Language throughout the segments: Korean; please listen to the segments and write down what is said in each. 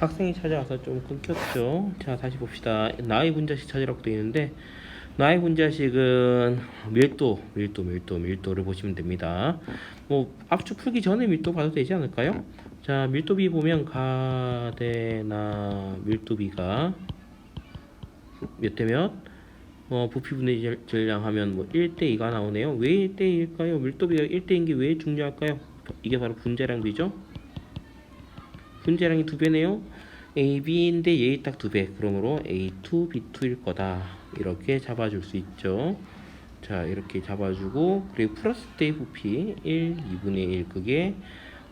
학생이 찾아와서 좀 끊겼죠. 자, 다시 봅시다. 나의 분자식 찾으라고 되어 있는데 나의 분자식은 밀도, 밀도, 밀도, 밀도를 보시면 됩니다. 뭐 압축 풀기 전에 밀도 봐도 되지 않을까요? 자, 밀도비 보면 가데나 밀도비가 몇 대 몇? 어, 부피분의 질- 질량 하면 뭐 1대 2가 나오네요. 왜 1대 2일까요? 밀도비가 1대인 게 왜 중요할까요? 이게 바로 분자량비죠. 분자량이 두 배네요. A, B인데 얘 딱 두 배. 그러므로 A2, B2일 거다. 이렇게 잡아줄 수 있죠. 자, 이렇게 잡아주고 그리고 플러스 때 부피 1, 2분의 1 그게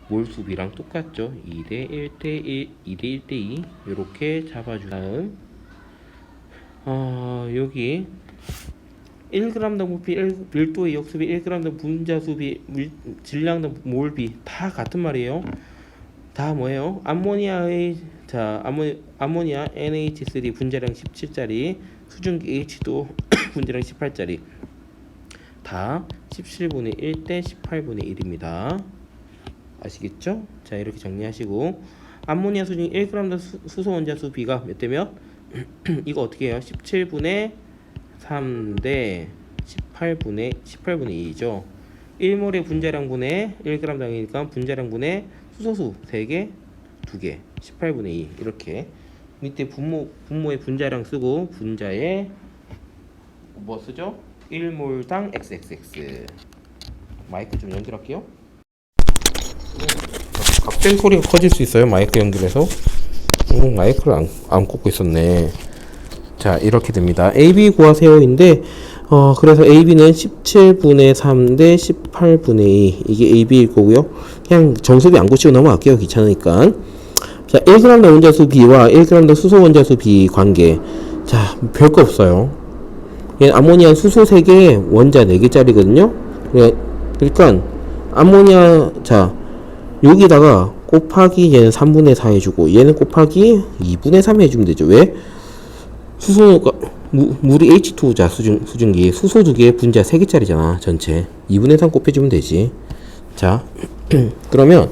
몰수비랑 똑같죠. 2대 1대 1, 2대 1대 2 이렇게 잡아준 다음 어, 여기 1g당 부피 1, 밀도의 역수비 1g당 분자수비 밀, 질량당 몰비 다 같은 말이에요. 다 뭐예요? 암모니아의 자 암모, 암모니아 NH3 분자량 17짜리 수증기 H도 분자량 18짜리 다 17분의 1 대 18분의 1입니다. 아시겠죠? 자 이렇게 정리하시고 암모니아 수증 1g 수, 수소 원자수 비가 몇 대 몇? 이거 어떻게 해요? 17분의 3 대 18분의 18분의 2죠. 1몰의 분자량 분의 1g당이니까 분자량 분의 수소수 3개, 2개, 18분의 2 이렇게 밑에 분모 분모의 분자량 쓰고 분자에 뭐 쓰죠? 1몰당 xxx 마이크 좀 연결할게요. 갑자기 소리가 커질 수 있어요. 마이크 연결해서. 음, 마이크를 안, 안 꽂고 있었네. 자, 이렇게 됩니다. AB 구하 세요인데, 어, 그래서 AB는 17분의 3 대 18분의 2. 이게 AB일 거고요. 그냥 정수비 안 고치고 넘어갈게요. 귀찮으니까. 자, 1g당 원자수 B와 1g당 수소 원자수 B 관계. 자, 별거 없어요. 얘 아모니아 수소 3개, 원자 4개짜리거든요. 그러니까, 아모니아, 자, 여기다가 곱하기 얘는 3분의 4 해주고 얘는 곱하기 2분의 3 해주면 되죠. 왜? 수소가 무, 물이 H2자 수증, 수증기 수소 두개 분자 3개짜리잖아 전체 2분의 3 곱해주면 되지 자 그러면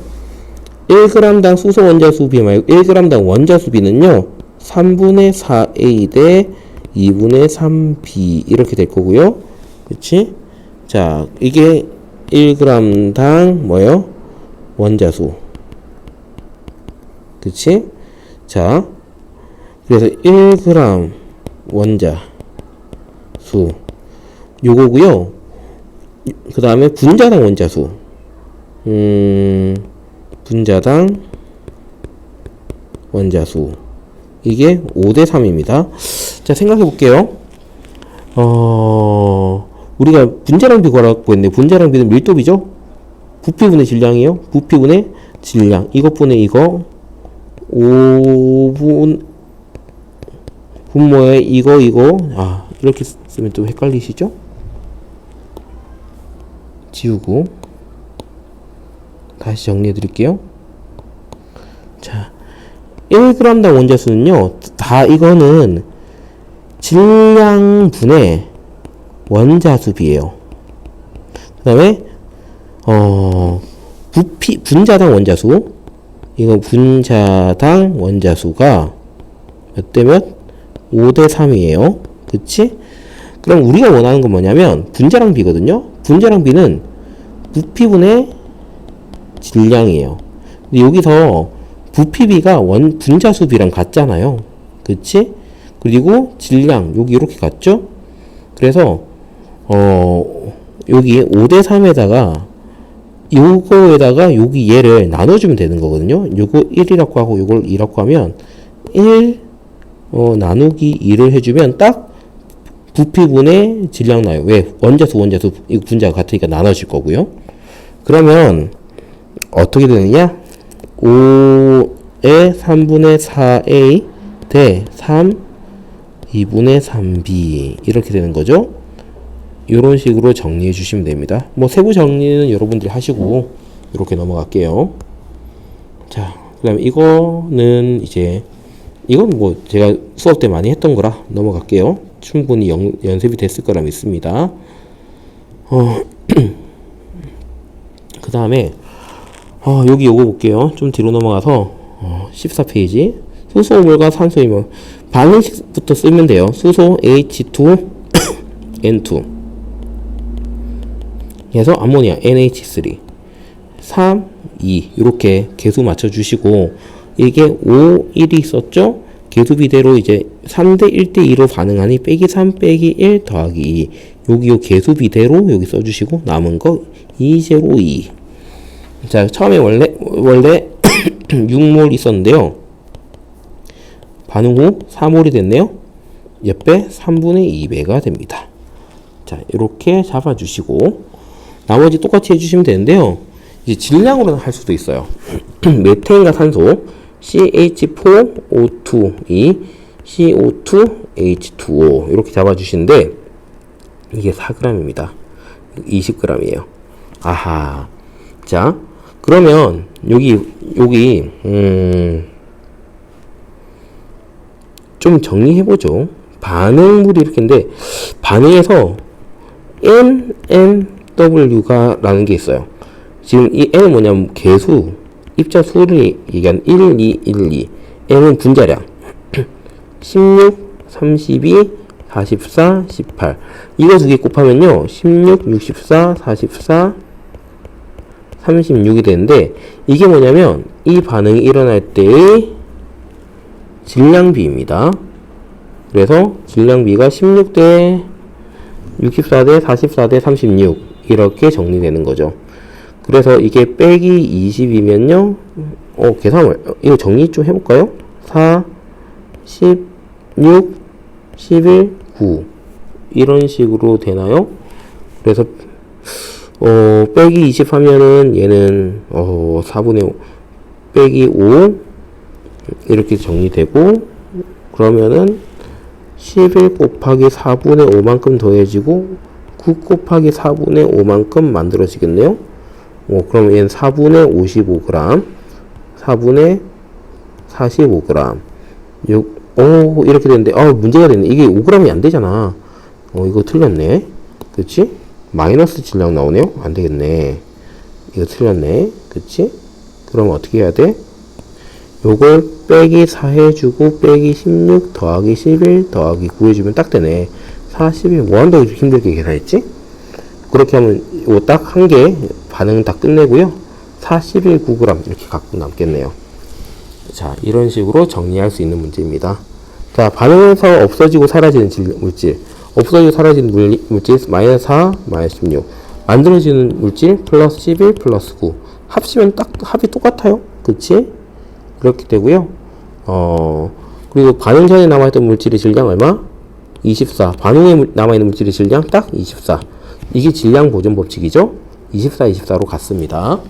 1g당 수소 원자수 비 말고 1g당 원자수 비는요 3분의 4A 대 2분의 3B 이렇게 될 거고요 그치? 자 이게 1g당 뭐요? 원자수 그치? 자 그래서 1g 원자 수 요거고요. 그 다음에 분자당 원자 수. 음 분자당 원자 수. 이게 5대 3입니다. 자 생각해 볼게요. 어 우리가 분자량 비 구하라고 했는데 분자량 비는 밀도비죠? 부피분의 질량이요? 부피분의 질량. 이것분의 이거 5분 분모에 이거 이거 아 이렇게 쓰면 또 헷갈리시죠? 지우고 다시 정리해 드릴게요. 자, 1g당 원자수는요. 다 이거는 질량분의 원자수 비예요. 그 다음에 어 부피 분자당 원자수 이거 분자당 원자수가 몇 대 몇? 5대 3이에요. 그치? 그럼 우리가 원하는 건 뭐냐면 분자량 비거든요. 분자량 비는 부피분의 질량이에요. 근데 여기서 부피비가 원 분자수 비랑 같잖아요. 그치? 그리고 질량 여기 이렇게 같죠? 그래서 어 여기 5대 3에다가 요거에다가 여기 얘를 나눠주면 되는 거거든요. 요거 1이라고 하고 요걸 2라고 하면 1 어, 나누기 2를 해주면 딱 부피분의 질량 나요. 왜? 원자수 원자수 이 분자가 같으니까 나눠질 거고요. 그러면 어떻게 되느냐? 5의 3분의 4a 대 3, 2분의 3b 이렇게 되는 거죠. 이런 식으로 정리해 주시면 됩니다. 뭐 세부 정리는 여러분들이 하시고 이렇게 넘어갈게요. 자, 그다음에 이거는 이제 이건 뭐 제가 수업 때 많이 했던 거라 넘어갈게요. 충분히 연, 연습이 됐을 거라 믿습니다. 어, 그 다음에 어, 여기 요거 볼게요. 좀 뒤로 넘어가서 어, 14페이지 수소, 물과 산소이면 반응식부터 쓰면 돼요. 수소 H2, N2. 그래서 암모니아 NH3, 3, 2 이렇게 개수 맞춰주시고 이게 5, 1이 있었죠? 개수 비대로 이제 3대 1대 2로 반응하니 빼기 3 빼기 1 더하기 2 여기 요 개수 비대로 여기 써주시고 남은 거 2, 0, 2 자, 처음에 원래, 원래 6몰 있었는데요. 반응 후 4몰이 됐네요. 옆에 3분의 2배가 됩니다. 자, 이렇게 잡아주시고, 나머지 똑같이 해주시면 되는데요. 이제 질량으로는 할 수도 있어요. 메테인과 산소, CH4O2이 CO2H2O 이렇게 잡아주시는데, 이게 4g입니다. 20g이에요. 아하. 자, 그러면 여기 여기 음, 좀 정리해 보죠. 반응물이 이렇게인데 반응에서 NMW가 라는 게 있어요. 지금 이 N은 뭐냐면 개수 입자 수를 얘기한 1, 2, 1, 2. M은 분자량 16, 32, 44, 18. 이거 두 개 곱하면요. 16, 64, 44, 36이 되는데 이게 뭐냐면 이 반응이 일어날 때의 질량비입니다. 그래서 질량비가 16대 64대 44대 36 이렇게 정리되는 거죠. 그래서 이게 빼기 20이면요. 어, 계산을 이거 정리 좀 해볼까요? 4, 16, 11, 9 이런 식으로 되나요? 그래서 어, 빼기 20 하면은 얘는, 어, 4분의 5, 빼기 5, 이렇게 정리되고, 그러면은 11 곱하기 4분의 5만큼 더해지고, 9 곱하기 4분의 5만큼 만들어지겠네요? 어, 그럼 얘는 4분의 55g, 4분의 45g, 6, 오, 이렇게 되는데, 아, 문제가 됐네. 이게 5g이 안 되잖아. 어, 이거 틀렸네. 그치? 마이너스 질량 나오네요? 안 되겠네. 이거 틀렸네. 그치? 그럼 어떻게 해야 돼? 요걸 빼기 4 해주고, 빼기 16 더하기 11 더하기 9 해주면 딱 되네. 41, 뭐 한다고 이렇게 힘들게 계산했지? 그렇게 하면 이거 딱 한개 반응 다 끝내고요. 41, 9g 이렇게 갖고 남겠네요. 자, 이런 식으로 정리할 수 있는 문제입니다. 자, 반응에서 없어지고 사라지는 질, 물질. 없어지고 사라지는 물, 물질 마이너스 4, 마이너스 16. 만들어지는 물질 플러스 11, 플러스 9. 합치면 딱 합이 똑같아요. 그치? 그렇게 되고요. 어, 그리고 반응 전에 남아있던 물질의 질량 얼마? 24. 반응에 물- 남아있는 물질의 질량 딱 24. 이게 질량 보존 법칙이죠? 24, 24로 갔습니다.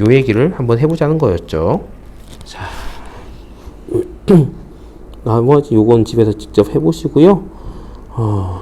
요 얘기를 한번 해보자는 거였죠. 자, 나머지 요건 집에서 직접 해보시고요. 어,